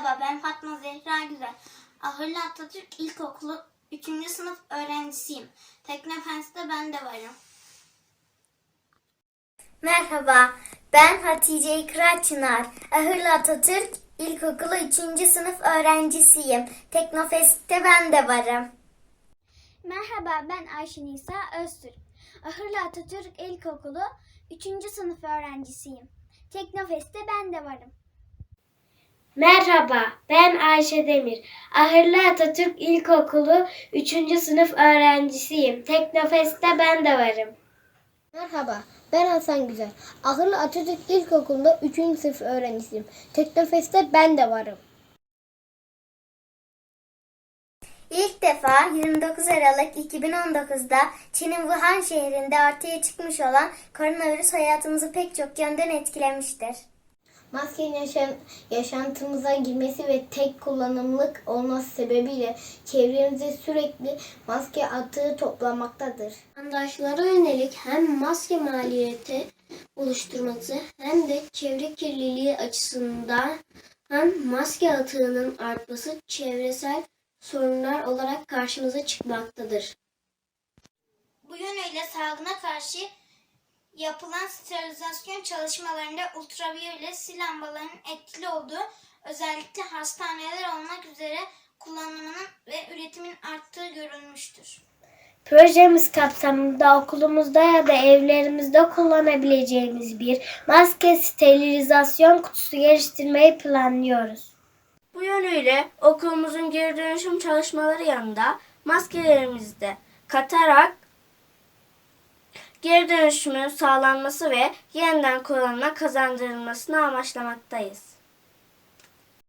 Merhaba ben Fatma Zehra Güzel. Ahırlı Atatürk İlkokulu 3. sınıf öğrencisiyim. Teknofens'te ben de varım. Merhaba, ben Hatice İkra Çınar. Ahırlı Atatürk İlkokulu 3. sınıf öğrencisiyim. Teknofest'te ben de varım. Merhaba ben Ayşe Nisa Öztürk. Ahırlı Atatürk İlkokulu 3. sınıf öğrencisiyim. Teknofest'te ben de varım. Merhaba, ben Ayşe Demir. Ahırlı Atatürk İlkokulu 3. sınıf öğrencisiyim. Teknofest'te ben de varım. Merhaba, ben Hasan Güzel. Ahırlı Atatürk İlkokulu'nda 3. sınıf öğrencisiyim. Teknofest'te ben de varım. İlk defa 29 Aralık 2019'da Çin'in Wuhan şehrinde ortaya çıkmış olan koronavirüs hayatımızı pek çok yönden etkilemiştir. Maskenin yaşam, yaşantımıza girmesi ve tek kullanımlık olması sebebiyle çevremizde sürekli maske atığı toplamaktadır. Vatandaşlara yönelik hem maske maliyeti oluşturması hem de çevre kirliliği açısından hem maske atığının artması çevresel sorunlar olarak karşımıza çıkmaktadır. Bu yönüyle salgına karşı yapılan sterilizasyon çalışmalarında ultraviyole sil lambalarının etkili olduğu özellikle hastaneler olmak üzere kullanımının ve üretimin arttığı görülmüştür. Projemiz kapsamında okulumuzda ya da evlerimizde kullanabileceğimiz bir maske sterilizasyon kutusu geliştirmeyi planlıyoruz. Bu yönüyle okulumuzun geri dönüşüm çalışmaları yanında maskelerimizi de katarak geri dönüşümün sağlanması ve yeniden kullanıma kazandırılmasını amaçlamaktayız.